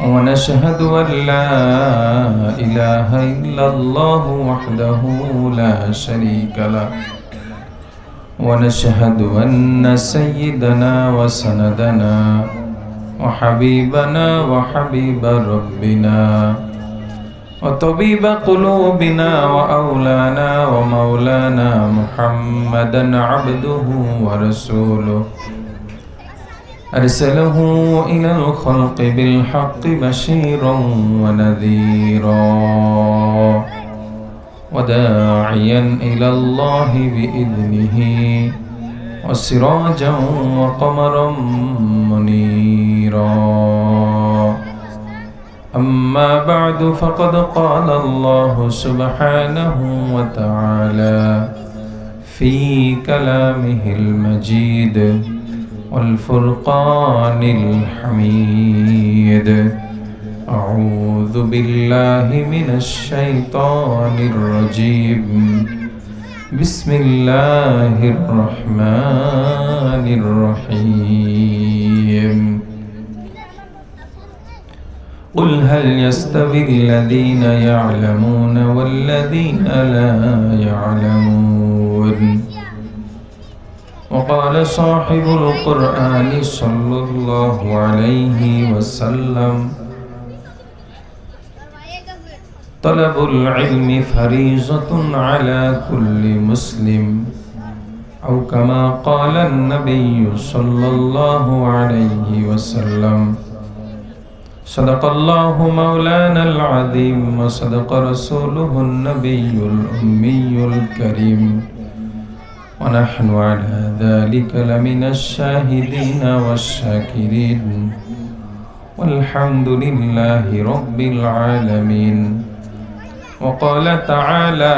ونشهد أن لا إله إلا الله وحده لا شريك له. ونشهد أن سيدنا وسندنا وحبيبنا وحبيب ربنا وطبيب قلوبنا وأولانا ومولانا محمدا عبده ورسوله. أرسله إلى الخلق بالحق بشيرا ونذيرا وداعيا إلى الله بإذنه وسراجا وقمرا منيرا أما بعد فقد قال الله سبحانه وتعالى في كلامه المجيد والفرقان الحميد. أعوذ بالله من الشيطان الرجيم. بسم الله الرحمن الرحيم. قل هل يستوي الذين يعلمون والذين لا يعلمون؟ وقال صاحب القرآن صلى الله عليه وسلم طلب العلم فريضة على كل مسلم أو كما قال النبي صلى الله عليه وسلم صدق الله مولانا العظيم وصدق رسوله النبي الأمي الكريم ونحن على ذلك لمن الشاهدين والشاكرين. والحمد لله رب العالمين. وقال تعالى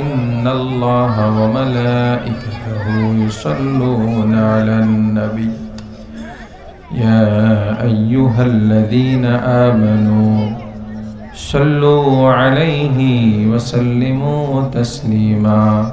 إن الله وملائكته يصلون على النبي. يا أيها الذين آمنوا صلوا عليه وسلموا تسليما.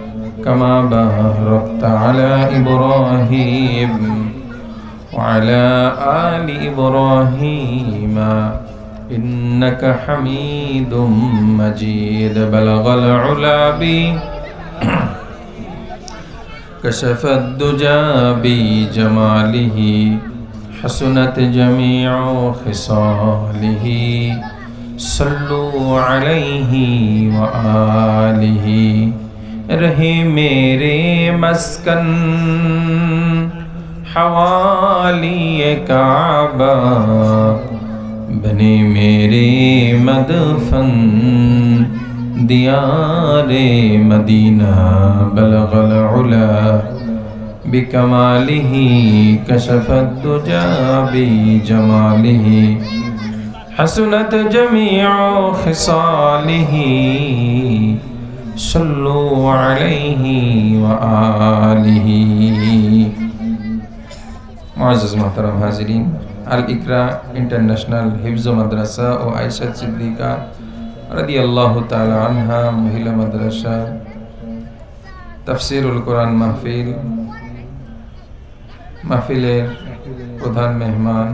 كما باركت على إبراهيم وعلى آل إبراهيم. إنك حميد مجيد. بلغ العلا بي. كشف الدجى بجماله. حسنت جميع خصاله. صلوا عليه وآله. رہے میرے مسکن۔ حوالی کعبہ۔ بنے میرے مدفن۔ دیار مدینہ۔ بلغ العلا۔ کشفت کشف الدجا بجمالہ۔ حسنت جميع خصاله صلوا عليه وآله معزز محترم হাজিরিন আল ইকরা ইন্টারন্যাশনাল হিফজ মাদ্রাসা ও আয়সা সিদ্দিকা রাদি আল্লাহ তালা আনহা মহিলা মাদ্রাসা তাফসিরুল কোরআন মাহফিল মাহফিলের প্রধান মেহমান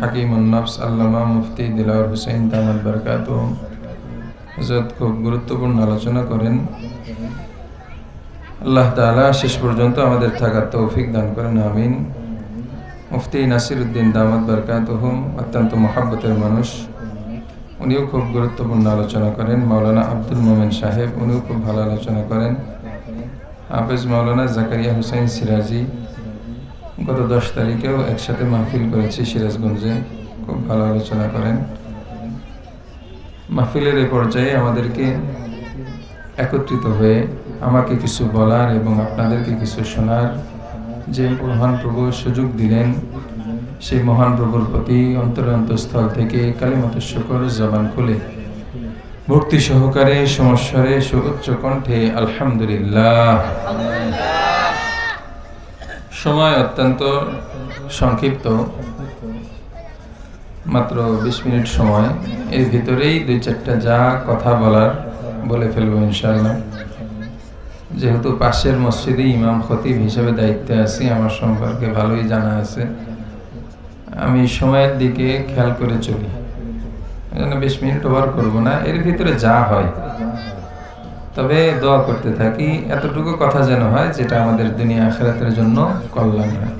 হাকিমুন নফস আল্লামা মুফতি দিলাউর হুসেন তামাদ বরকাত হজরত খুব গুরুত্বপূর্ণ আলোচনা করেন। আল্লাহ তালা শেষ পর্যন্ত আমাদের থাকার তৌফিক দান করেন, আমিন। মুফতি নাসির উদ্দিন দামাদ বরকাত অত্যন্ত মহাব্বতের মানুষ। উনিও খুব গুরুত্বপূর্ণ আলোচনা করেন। মাওলানা আব্দুল মোমেন সাহেব উনিও খুব ভালো আলোচনা করেন। হাফেজ মাওলানা জাকারিয়া হুসাইন সিরাজি গত দশ তারিখেও একসাথে মাহফিল করেছি সিরাজগঞ্জে, খুব ভালো আলোচনা করেন। মাহফিলের এই পর্যায়ে আমাদেরকে একত্রিত হয়ে আমাকে কিছু বলার এবং আপনাদেরকে কিছু শোনার যে মহান প্রভু সুযোগ দিলেন, সেই মহান প্রভুর প্রতি অন্তর অন্তঃস্থল থেকে কালিমত শকর জবান খুলে। ভক্তি সহকারে সমস্যারে সুউচ্চ কণ্ঠে আলহামদুলিল্লাহ। সময় অত্যন্ত সংক্ষিপ্ত। মাত্র বিশ মিনিট সময়। এর ভিতরেই দুই চারটা যা কথা বলার বলে ফেলব ইনশাল্লাহ যেহেতু পাশের মসজিদে ইমাম খতিব হিসেবে দায়িত্বে আছি, আমার সম্পর্কে ভালোই জানা আছে। আমি সময়ের দিকে খেয়াল করে চলি। জন্য বিশ মিনিট ওভার করব না, এর ভিতরে যা হয়। তবে দোয়া করতে থাকি, এতটুকু কথা যেন হয়, যেটা আমাদের দুনিয়া আখেরাতের জন্য কল্যাণ হয়।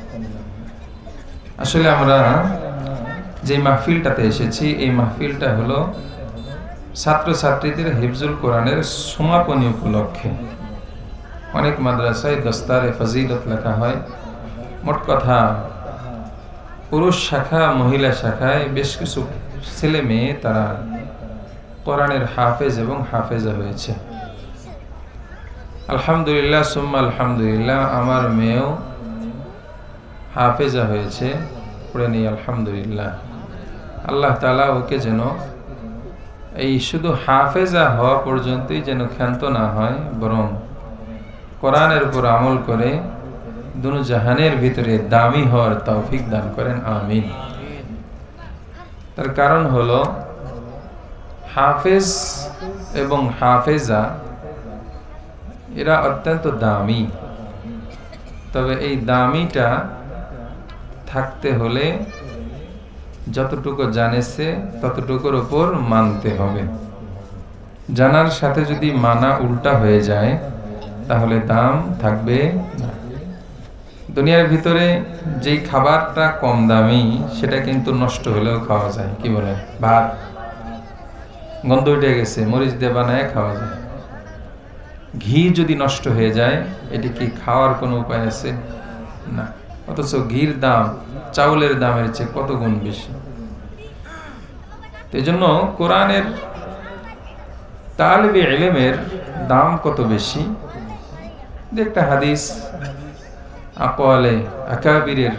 আসলে আমরা যে মাহফিলটাতে এসেছি, এই মাহফিলটা হলো ছাত্রছাত্রীদের হিফজুল কোরআনের সমাপনী উপলক্ষে। অনেক মাদ্রাসায় দস্তারে ফজিলত লেখা হয়। মোট কথা, পুরুষ শাখা, মহিলা শাখায় বেশ কিছু ছেলে মেয়ে তারা কোরআনের হাফেজ এবং হাফেজা হয়েছে। আলহামদুলিল্লাহ, সুম্মা আলহামদুলিল্লাহ, আমার মেয়েও হাফেজা হয়েছে। পড়ে নেই, আলহামদুলিল্লাহ। আল্লাহ তালা ওকে যেন এই শুধু হাফেজা হওয়া পর্যন্তই যেন ক্ষান্ত না হয়, বরং কোরআনের উপর আমল করে দুনু জাহানের ভিতরে দামি হওয়ার তৌফিক দান করেন, আমিন। তার কারণ হলো, হাফেজ এবং হাফেজা, এরা অত্যন্ত দামি। তবে এই দামিটা থাকতে হলে যতটুকু জানেছে, ততটুকুর ওপর মানতে হবে। জানার সাথে যদি মানা উল্টা হয়ে যায়, তাহলে দাম থাকবে দুনিয়ার ভিতরে যেই খাবারটা কম দামি, সেটা কিন্তু নষ্ট হলেও খাওয়া যায়। কি বলে ভাত। গন্ধ উঠে গেছে, মরিচ দিয়ে বানায় খাওয়া যায়। ঘি যদি নষ্ট হয়ে যায়, এটি কি খাওয়ার কোনো উপায় আছে? না। অথচ ঘির দাম, চাউলের দামের চেয়ে কত গুণ বেশি? এই জন্য কোরআনের তালবি এলেমের দাম কত বেশি? একটা হাদিস আকোয়ালে আকাবিরের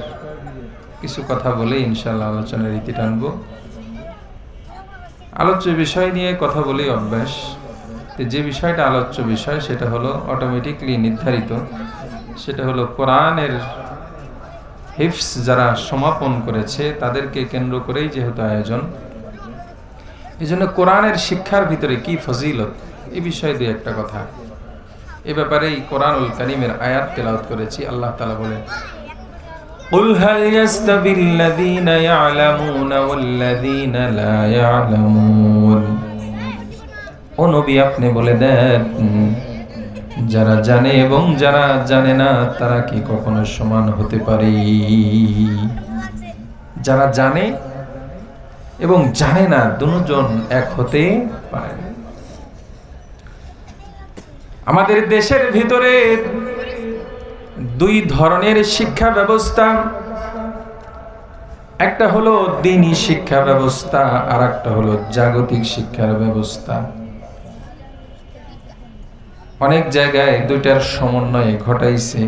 কিছু কথা বলে ইনশাল্লাহ আলোচনার রীতি টানবো। আলোচ্য বিষয় নিয়ে কথা বলেই অভ্যাস। যে বিষয়টা আলোচ্য বিষয়, সেটা হলো অটোমেটিকলি নির্ধারিত। সেটা হলো কোরআনের হিফস যারা সমাপন করেছে তাদেরকে কেন্দ্র করেই যেহেতু আয়োজন এই জন্য কোরআনের শিক্ষার ভিতরে কি ফজিলত এ বিষয়ে দুই একটা কথা এ ব্যাপারে এই কোরআনুল করিমের আয়াত তেলাওত করেছি আল্লাহ তালা বলেন قل هل يستوي الذين يعلمون والذين لا يعلمون ও নবী আপনি বলে দেন যারা জানে এবং যারা জানে না, তারা কি কখনো সমান হতে পারে? যারা জানে এবং জানে না, দুজন এক হতে পারে আমাদের দেশের ভিতরে দুই ধরনের শিক্ষা ব্যবস্থা। একটা হলো দিনী শিক্ষা ব্যবস্থা আর একটা হলো জাগতিক শিক্ষার ব্যবস্থা। অনেক জায়গায় দুইটার সমন্বয়ে ঘটাইছে,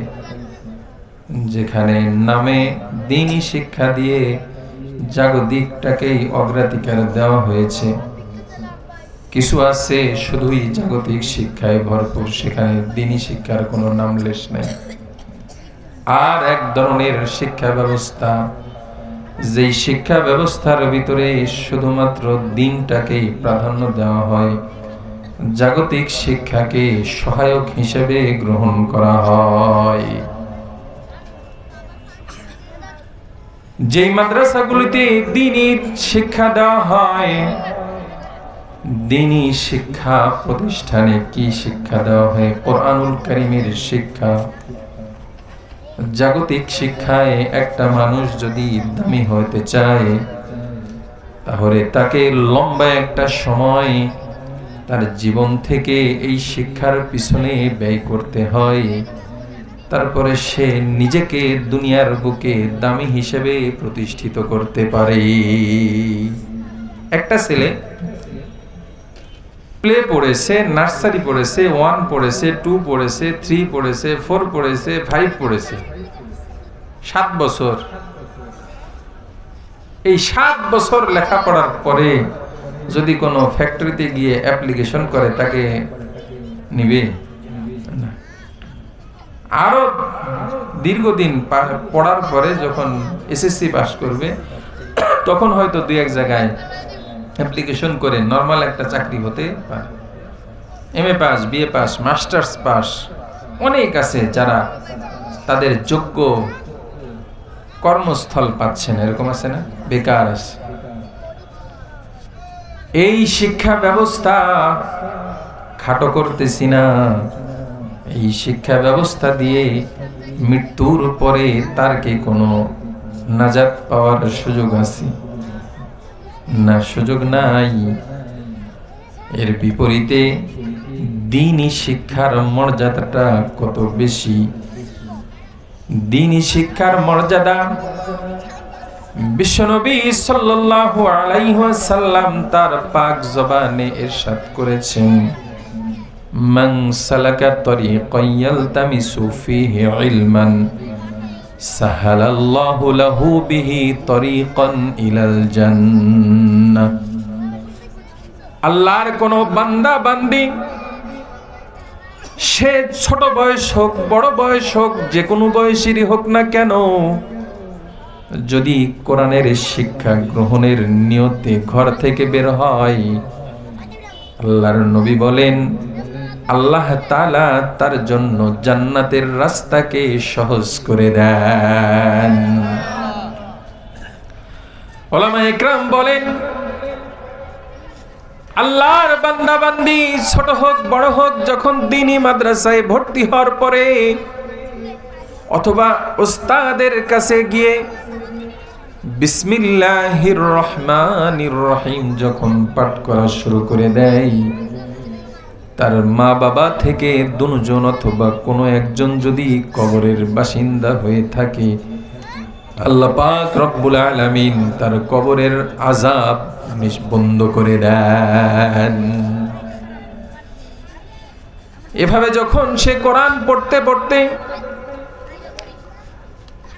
যেখানে নামে দিনই শিক্ষা দিয়ে জাগতিকটাকেই অগ্রাধিকার দেওয়া হয়েছে। কিছু আছে শুধুই জাগতিক শিক্ষায় ভরপুর, সেখানে দিনী শিক্ষার কোনো নামলেশ নেই। আর এক ধরনের শিক্ষা ব্যবস্থা, যেই শিক্ষা ব্যবস্থার ভিতরে শুধুমাত্র দিনটাকেই প্রাধান্য দেওয়া হয় জাগতিক শিক্ষাকে সহায়ক হিসেবে গ্রহণ করা হয়। যেই মাদ্রাসাগুলিতে দিনই শিক্ষা দেওয়া হয়, দিনই শিক্ষা প্রতিষ্ঠানে কি শিক্ষা দেওয়া হয়? কোরআনুল করিমের শিক্ষা। জাগতিক শিক্ষায় একটা মানুষ যদি দামি হতে চায়, তাহলে তাকে লম্বা একটা সময় তার জীবন থেকে এই শিক্ষার পিছনে ব্যয় করতে হয়। তারপরে সে নিজেকে দুনিয়ার বুকে দামি হিসেবে প্রতিষ্ঠিত করতে পারে। একটা ছেলে প্লে পড়েছে, নার্সারি পড়েছে, ওয়ান পড়েছে, টু পড়েছে, থ্রি পড়েছে, ফোর পড়েছে, ফাইভ পড়েছে। সাত বছর। এই সাত বছর লেখাপড়ার পরে যদি কোনো ফ্যাক্টরিতে গিয়ে অ্যাপ্লিকেশন করে, তাকে নিবে? না। আরও দীর্ঘদিন পড়ার পরে যখন এসএসসি পাস করবে, তখন হয়তো দুই এক জায়গায় অ্যাপ্লিকেশন করে নর্মাল একটা চাকরি হতে পারে। M A pass B A pass masters pass অনেক আছে যারা তাদের যোগ্য কর্মস্থল পাচ্ছেন, এরকম আছে না? বেকার আছে। এই শিক্ষা ব্যবস্থা খাটো করতেছি না। এই শিক্ষা ব্যবস্থা দিয়ে মৃত্যুর পরে তার কি কোনো নাজাত পাওয়ার সুযোগ আছে? না, সুযোগ নাই। এর বিপরীতে দিনই শিক্ষার মর্যাদাটা কত বেশি? দিনই শিক্ষার মর্যাদা বিশ্বনবী সাল্লাল্লাহু আলাইহি তার পাক জবানে ইরশাদ করেছেন লাহু আল্লাহর কোন বান্দা, বান্দি, সে ছোট বয়স হোক, বড় বয়স হোক, যে কোনো বয়সেরই হোক না কেন যদি কোরআনের শিক্ষা গ্রহণের নিয়তে ঘর থেকে বের হয়, আল্লাহর নবী বলেন, আল্লাহ তালা তার জন্য জান্নাতের রাস্তাকে সহজ করে দেন। ওলামা একরাম বলেন, আল্লাহর বান্দা বান্দি ছোট হোক, বড় হোক, যখন দিনী মাদ্রাসায় ভর্তি হওয়ার পরে অথবা ওস্তাদের কাছে গিয়ে বিসমিল্লাহির রহমানির রহিম যখন পাঠ করা শুরু করে দেয়, তার মা বাবা থেকে দুজন অথবা কোনো একজন যদি কবরের বাসিন্দা হয়ে থাকে, আল্লাহ পাক রব্বুল আলামিন তার কবরের আজাব বন্ধ করে দেন। এভাবে যখন সে কোরআন পড়তে পড়তে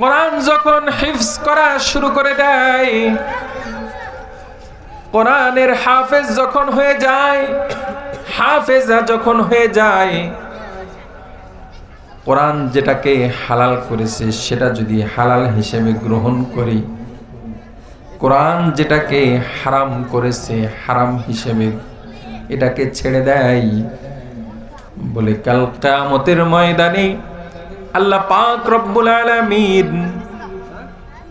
কোরআন যখন হিফজ করা শুরু করে দেয়, কোরআনের হাফেজ যখন হয়ে যায়, হাফেজা যখন হয়ে যায়, কোরআন যেটাকে হালাল করেছে, সেটা যদি হালাল হিসেবে গ্রহণ করি, কোরআন যেটাকে হারাম করেছে, হারাম হিসেবে এটাকে ছেড়ে দেয় বলে কাল কামতের ময়দানে আল্লাহ পাক রব্বুল আলামিন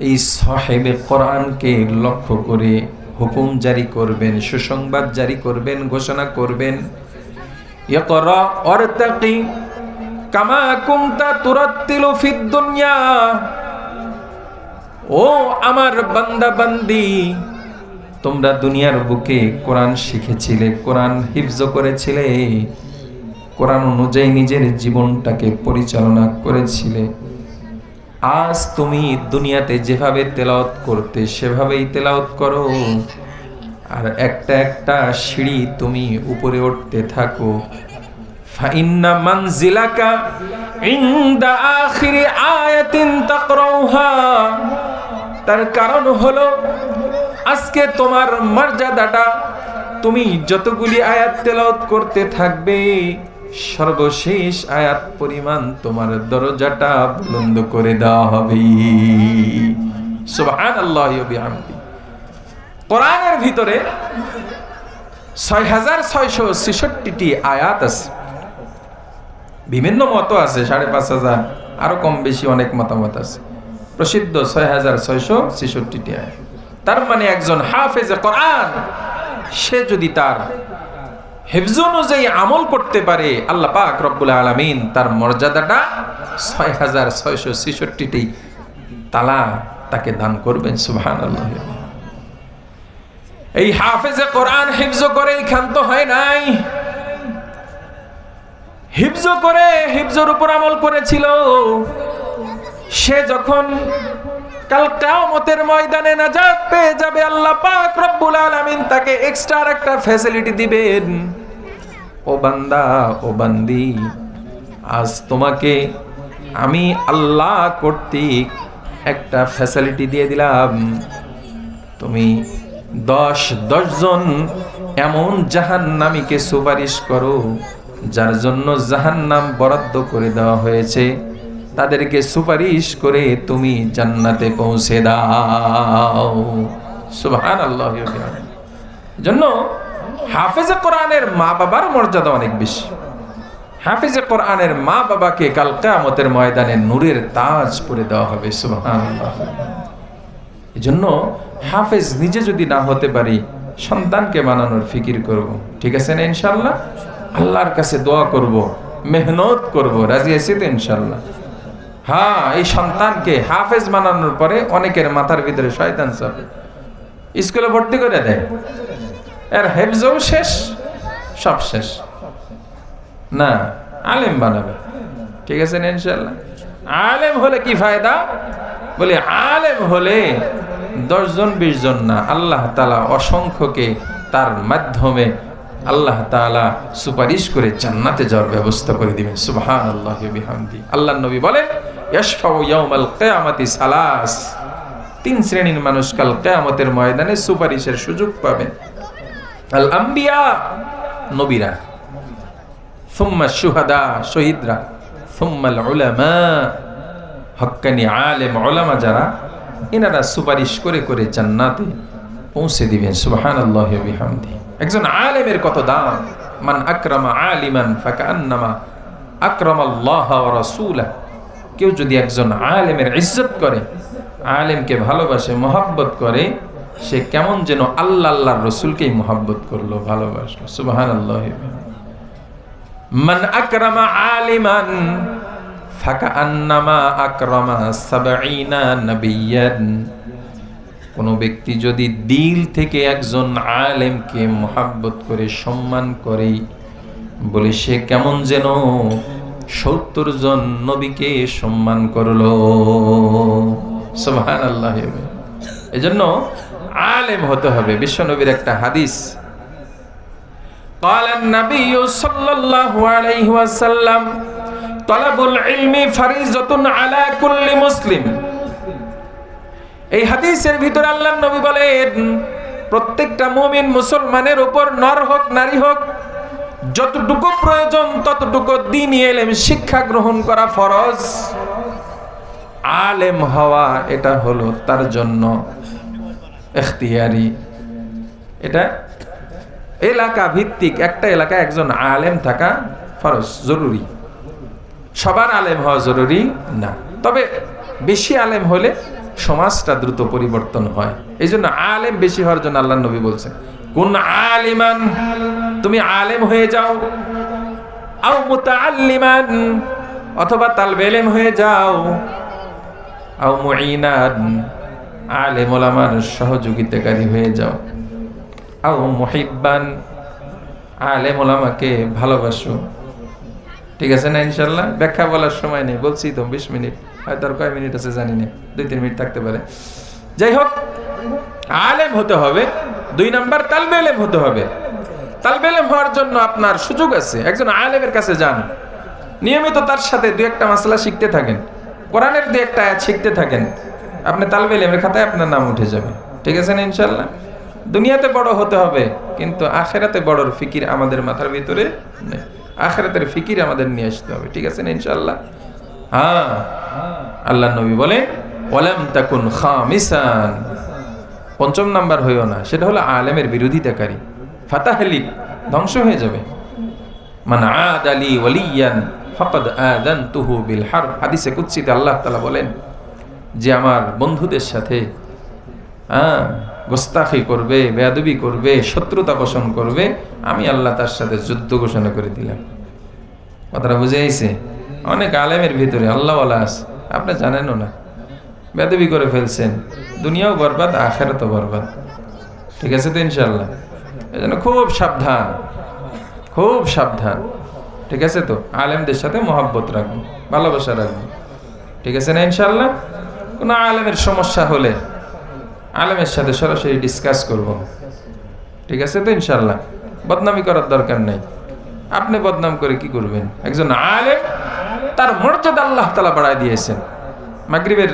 এই সাহেবে কোরআনকে লক্ষ্য করে হুকুম জারি করবেন, সুসংবাদ জারি করবেন, ঘোষণা করবেন। কামা কুনতা তুরাত্তিলু ফিদ দুনিয়া। ও আমার বান্দা বান্দি তোমরা দুনিয়ার বুকে কোরআন শিখেছিলে, কোরআন হিফজ করেছিলে। কোরআন অনুযায়ী নিজের জীবনটাকে পরিচালনা করেছিলে। আজ তুমি দুনিয়াতে যেভাবে তেলাওয়াত করতে সেভাবেই তেলাওয়াত করো। আর একটা একটা সিঁড়ি তুমি উপরে উঠতে থাকো। তার কারণ হলো, আজকে তোমার মর্যাদাটা তুমি যতগুলি আয়াত তেলাওয়াত করতে থাকবে সর্বশেষ আয়াত পরিমাণ তোমার দরজাটা বুলন্দ করে দেওয়া হবে। কোরআনের ভিতরে ছয় হাজার আয়াত আছে। বিভিন্ন মত আছে, সাড়ে পাঁচ হাজার, আরও কম বেশি অনেক মতামত আছে। প্রসিদ্ধ ছয় হাজার ছয়শো ছেষট্টিটি আয়াত। তার মানে একজন হাফেজে কোরআন, সে যদি তার হেফজ অনুযায়ী আমল করতে পারে আল্লাহ পাক রব্বুল আলমিন, তার মর্যাদাটা ছয় হাজার ছয়শো ছেষট্টিটি তালা তাকে দান করবেন সুবহান আল্লাহ এই হাফেজে কোরআন হিফজ করে ক্ষান্ত হয় নাই। হিফজ করে হিফজর উপর আমল করেছিল। সে যখন কাল কিয়ামতের ময়দানে নাজাত পেয়ে যাবে আল্লাহ পাক রব্বুল তাকে এক্সট্রা একটা ফ্যাসিলিটি দিবেন। ও বান্দা, ও বান্দি, আজ তোমাকে আমি আল্লাহ কর্তৃক একটা ফ্যাসিলিটি দিয়ে দিলাম। তুমি দশ দশজন এমন জাহান্নামীকে সুপারিশ করো, যার জন্য জাহান্নাম বরাদ্দ করে দেওয়া হয়েছে। তাদেরকে সুপারিশ করে তুমি জান্নাতে পৌঁছে দাও। সুবহান আল্লাহ জন্য হাফেজে কোরআনের মা বাবার মর্যাদা অনেক বেশি। হাফিজে কোরআনের মা বাবাকে কাল কেয়ামতের ময়দানে নূরের তাজ পরে দেওয়া হবে এই জন্য হাফেজ নিজে যদি না হতে পারি, সন্তানকে বানানোর ফিকির করব। ঠিক আছে না ইনশাল্লাহ আল্লাহর কাছে দোয়া করব, মেহনত করব, রাজি আছি তো ইনশাল্লাহ হ্যাঁ এই সন্তানকে হাফেজ বানানোর পরে অনেকের মাথার ভিতরে শয়তান চাপে। স্কুলে ভর্তি করে দেয়। এর হেফজও শেষ, সব শেষ। না, আলেম বানাবে। ঠিক আছে না ইনশাল্লাহ আলেম হলে কি ফায়দা? বলে, আলেম হলে দশজন বিশ জন না, আল্লাহ তালা অসংখ্যকে তার মাধ্যমে আল্লাহ তালা সুপারিশ করে জান্নাতে যাওয়ার ব্যবস্থা করে দিবেন। সুবহান আল্লাহ বিহামদি। আল্লাহ নবী বলেন সালাস। তিন শ্রেণির মানুষ কাল কিয়ামতের ময়দানে সুপারিশের সুযোগ পাবেন। আল আম্বিয়া নবীরা। সুম্মা সুহাদা শহীদরা। সুম্মাল উলামা হক্কানি আলেম ওলামা যারা এনারা সুপারিশ করে করে জান্নাতে পৌঁছে দিবেন। সুবহান আল্লাহ বিহামদি। একজন আলেমের কত দাম? মান আকরামা আলিমান ফাকা আন্নামা আকরাম আল্লাহ রাসূলা কেউ যদি একজন আলেমের ইজ্জত করে, আলেমকে ভালোবাসে, মোহাব্বত করে সে কেমন যেন আল্লাহ আল্লাহর রসুলকেই মোহাব্বত করল, ভালোবাসলো। সুবহান আল্লাহ মান আকরামা আলিমান ফাকা আন্নামা আকরামা কোনো ব্যক্তি যদি দিল থেকে একজন আলেমকে মোহাব্বত করে, সম্মান করে, বলে সে কেমন যেন সত্তর জন নবীকে সম্মান করল। সুবহান আল্লাহ এজন্য আলেম হতে হবে বিশ্বনবীর একটা হাদিস قال النبي صلى الله عليه وسلم طلب العلم فريضة على كل مسلم এই হাদিসের ভিতরে আল্লাহ নবী বলেন প্রত্যেকটা মুমিন মুসলমানের উপর নর হোক নারী হোক যতটুকু প্রয়োজন ততটুকু দিন এলেম শিক্ষা গ্রহণ করা ফরজ আলেম হওয়া এটা হলো তার জন্য এখতিয়ারি। এটা এলাকা ভিত্তিক, একটা এলাকা একজন আলেম থাকা ফরজ, জরুরি। সবার আলেম হওয়া জরুরি না। তবে বেশি আলেম হলে সমাজটা দ্রুত পরিবর্তন হয়। এই জন্য আলেম বেশি হওয়ার জন্য আল্লাহ নবী বলছেন, কোন আলিমান, তুমি আলেম হয়ে যাও। আও অথবা তালবেলেম হয়ে যাও। আও আলেম ওলামার সহযোগিতাকারী হয়ে যাও। আও মুহিব্বান আলেম ওলামাকে ভালোবাসো। ঠিক আছে না ইনশাল্লাহ ব্যাখ্যা বলার সময় নেই, বলছি তো, বিশ মিনিট। হয়তো কয় মিনিট আছে জানি না, দুই তিন মিনিট থাকতে পারে। যাই হোক, আলেম হতে হবে। দুই নাম্বার, তালবে এলেম হতে হবে। তালবে এলেম হওয়ার জন্য আপনার সুযোগ আছে। একজন আলেমের কাছে যান। নিয়মিত তার সাথে দু একটা মশলা শিখতে থাকেন। কোরআনের দু একটা শিখতে থাকেন। আপনি তালবে এলেমের খাতায় আপনার নাম উঠে যাবে। ঠিক আছে না ইনশাল্লাহ দুনিয়াতে বড় হতে হবে, কিন্তু আখেরাতে বড়র ফিকির আমাদের মাথার ভিতরে নেই। আখেরাতের ফিকির আমাদের নিয়ে আসতে হবে, ঠিক আছে না ইনশাল্লাহ হ্যাঁ। আল্লাহ নবী বলেন ওলাম তাকুন খামিসান। পঞ্চম নাম্বার হইও না, সেটা হলো আলেমের বিরোধিতাকারী। ফাতাহলি ধ্বংস হয়ে যাবে। মানে আদ আলী ওয়ালিয়ান ফকদ আদান তুহু বিল হার হাদিসে কুৎসিতে আল্লাহ তালা বলেন যে আমার বন্ধুদের সাথে হ্যাঁ গোস্তাখি করবে, বেয়াদবি করবে, শত্রুতা পোষণ করবে, আমি আল্লাহ তার সাথে যুদ্ধ ঘোষণা করে দিলাম। কথাটা বুঝে অনেক আলেমের ভিতরে, আল্লাহওয়ালা আছে, আপনি জানেনও না। বেদবি করে ফেলছেন, দুনিয়াও বরবাদ, আখেরাতও বরবাদ। ঠিক আছে তো ইনশাল্লাহ এই জন্য খুব সাবধান খুব সাবধান। ঠিক আছে তো? আলেমদের সাথে মহাব্বত রাখব ভালোবাসা রাখব ঠিক আছে না ইনশাল্লাহ কোনো আলেমের সমস্যা হলে আলেমের সাথে সরাসরি ডিসকাস করব। ঠিক আছে তো ইনশাল্লাহ বদনামি করার দরকার নেই। আপনি বদনাম করে কি করবেন? একজন আলেম, তার মর্যাদা আল্লাহ তালা বাড়ায় দিয়েছেন। মাগরিবের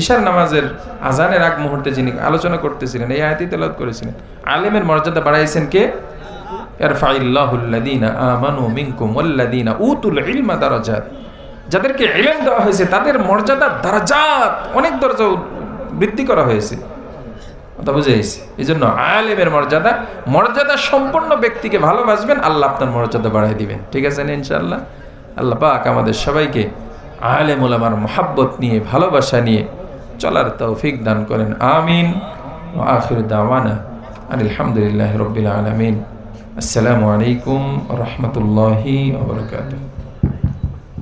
ঈশার নামাজের আজানের আগ মুহূর্তে যিনি আলোচনা করতেছিলেন, এই আয়াতি তেলাওয়াত করেছিলেন। আলেমের মর্যাদা বাড়াইছেন কে? ইয়ারফাইল্লাহুল্লাযীনা আমানু মিনকুম ওয়াল্লাযীনা উতুল ইলমা দারাজাত। যাদেরকে ইলম দেওয়া হয়েছে, তাদের মর্যাদা, দারাজাত অনেক দরজা বৃদ্ধি করা হয়েছে। কথা বুঝে গেছি? এই জন্য আলেমের মর্যাদা মর্যাদা সম্পন্ন ব্যক্তিকে ভালোবাসবেন, আল্লাহ আপনার মর্যাদা বাড়াই দিবেন। ঠিক আছে না ইনশাআল্লাহ? আল্লাহ পাক আমাদের সবাইকে আলেম ওলামার মোহাব্বত নিয়ে, ভালোবাসা নিয়ে চলার তৌফিক দান করেন। আমিন। ও আখির দাওয়ানা আলহামদুলিল্লাহ রবিল আলমিন। আসসালামু আলাইকুম রহমতুল্লাহি ওবরকাতুহ